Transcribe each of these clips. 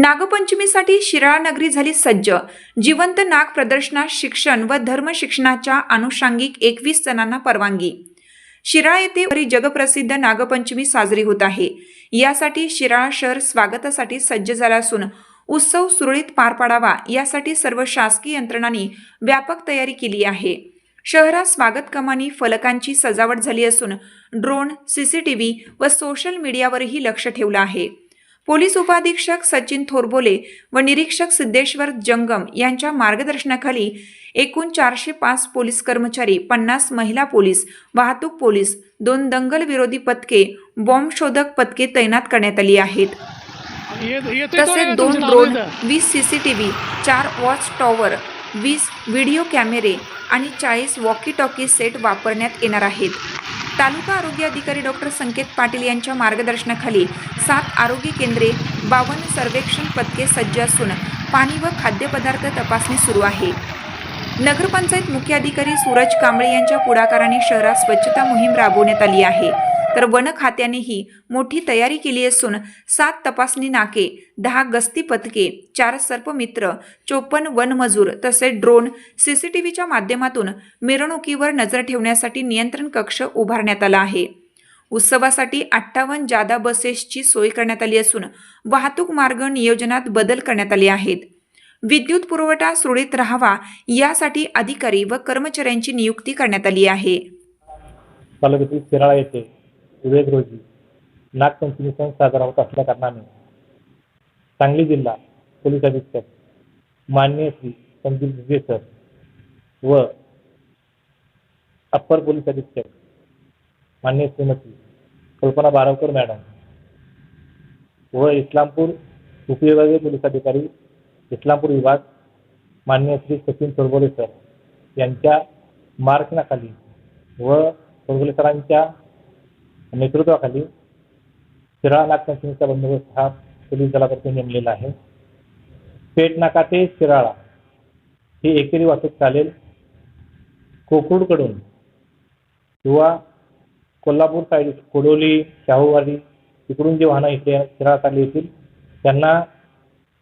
नागपंचमीसाठी शिराळा नगरी झाली सज्ज. जिवंत नाग प्रदर्शनात शिक्षण व धर्म शिक्षणाच्या अनुषंगिक एकवीस जणांना परवानगी. शिराळा येथे वरी जगप्रसिद्ध नागपंचमी साजरी होत आहे. यासाठी शिराळा शहर स्वागतासाठी सज्ज झाला असून उत्सव सुरळीत पार पाडावा यासाठी सर्व शासकीय यंत्रणांनी व्यापक तयारी केली आहे. शहरात स्वागत कमानी फलकांची सजावट झाली असून ड्रोन सीसीटीव्ही व सोशल मीडियावरही लक्ष ठेवलं आहे. पोलीस उपाधीक्षक सचिन थोरबोले व निरीक्षक सिद्धेश्वर जंगम यांच्या मार्गदर्शनाखाली एकूण चारशे पाच पोलीस कर्मचारी पन्नास महिला पोलीस वाहतूक पोलीस दोन दंगल विरोधी पथके बॉम्ब शोधक पथके तैनात करण्यात आली आहेत तसेच दोन तुमचं नाव ड्रोन येतं. वीस सीसीटीव्ही चार वॉच टॉवर वीस व्हिडिओ कॅमेरे आणि चाळीस वॉकी टॉकी सेट वापरण्यात येणार आहेत तालुका आरोग्य अधिकारी डॉक्टर संकेत पाटील यांच्या मार्गदर्शनाखाली सात आरोग्य केंद्रे बावन्न सर्वेक्षण पथके सज्ज असून पाणी व खाद्यपदार्थ तपासणी सुरू आहे. नगरपंचायत मुख्य अधिकारी सूरज कांबळे यांच्या पुढाकाराने शहरात स्वच्छता मोहीम राबवण्यात आली आहे. तर वन खात्यानेही मोठी तयारी केली असून सात तपासणी नाके दहा गस्ती पथके चार सर्पमित्र चोपन्न वनमजूर तसेच ड्रोन सीसीटीव्हीच्या माध्यमातून मिरवणुकीवर नजर ठेवण्यासाठी नियंत्रण कक्ष उभारण्यात आला आहे. उत्सवासाठी अठ्ठावन्न जादा बसेसची सोय करण्यात आली असून वाहतूक मार्ग नियोजनात बदल करण्यात आले आहेत. विद्युत पुरवठा सुरळीत राहावा यासाठी अधिकारी व कर्मचाऱ्यांची नियुक्ती करण्यात आली आहे. तालुक्यातील शिराळा येथे विवेक रोजी नागपंचमी सण साजरा होत असल्या कारणाने सांगली जिल्हा पोलीस अधीक्षक माननीय श्री संदीप घुगे सर व अप्पर पोलीस अधीक्षक माननीय श्रीमती कल्पना बारावकर मॅडम व इस्लामपूर उपविभागीय पोलीस अधिकारी इस्लामपूर विभाग माननीय श्री सचिन सर यांच्या मार्गदर्शनाखाली व सरांच्या नेतृत्वाखाली शिराळा नागपंचमीचा बंदोबस्त हा पोलीस दलातर्फे नेमलेला आहे. पेठ नाका ते शिराळा ही एकेरी वाहतूक चालेल. कोकरूडकडून किंवा कोल्हापूर साईड कोडोली शाहूवाडी तिकडून जे वाहनं इथे शिराळा चालली येतील त्यांना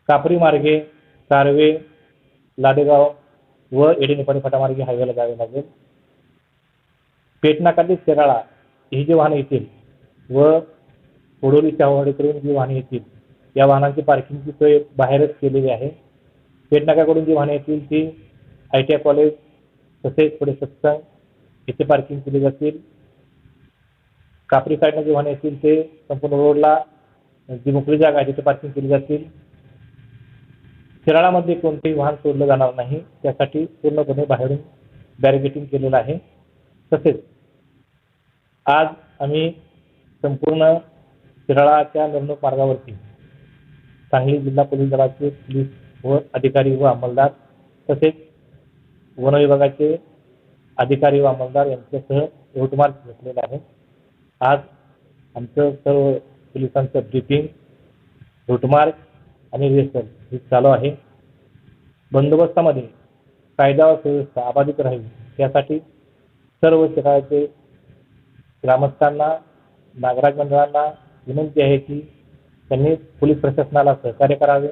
कापरी मार्गे कारवे लाडेगाव व एडेनिपाणी फाटामार्गे हायवेला जावे लागेल. पेटनाका ते शिराळा ही जी वाहनं येतील व कोडोली शाहूवाडीकडून जी वाहने येतील या वाहनांची पार्किंगची सोय बाहेरच केलेली आहे. पेटनाकाकडून जी वाहने येतील ती आय टी आय कॉलेज तसेच पुढे सत्संग येथे पार्किंग केली जातील. कापरी साईडनं जी वाहने येतील ते संपूर्ण रोडला जी मोकळी जागा आहे तिथे पार्किंग केली जातील. शिराळामध्ये कोणतेही वाहन सोडलं जाणार नाही त्यासाठी पूर्णपणे बाहेरून बॅरिगेटिंग केलेलं आहे. तसेच आज आम्ही संपूर्ण शिराळाच्या निवडणूक मार्गावरती सांगली जिल्हा पोलीस दलाचे पोलीस व अधिकारी व अंमलदार तसेच वन विभागाचे अधिकारी व अंमलदार यांच्यासह यवतमाळ घेतलेला आहे. आज आमचं सर्व पोलिसांचं ब्रिफिंग रूटमार्च आणि रिहर्सल हे चालू आहे. बंदोबस्तामध्ये कायदा व सुव्यवस्था अबाधित राहील यासाठी सर्व शिराळाचे ग्रामस्थांना नागराज मंडळांना विनंती आहे की त्यांनी पोलीस प्रशासनाला सहकार्य करावे.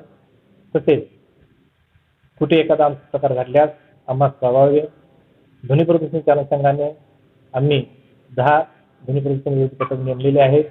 तसेच कुठे एखादा प्रकार घडल्यास आम्हाला कळवावे. ध्वनी प्रदूषणच्या अनुषंगाने आम्ही दहा ध्वनी प्रदूषण विरोधी पथक नेमलेले आहेत.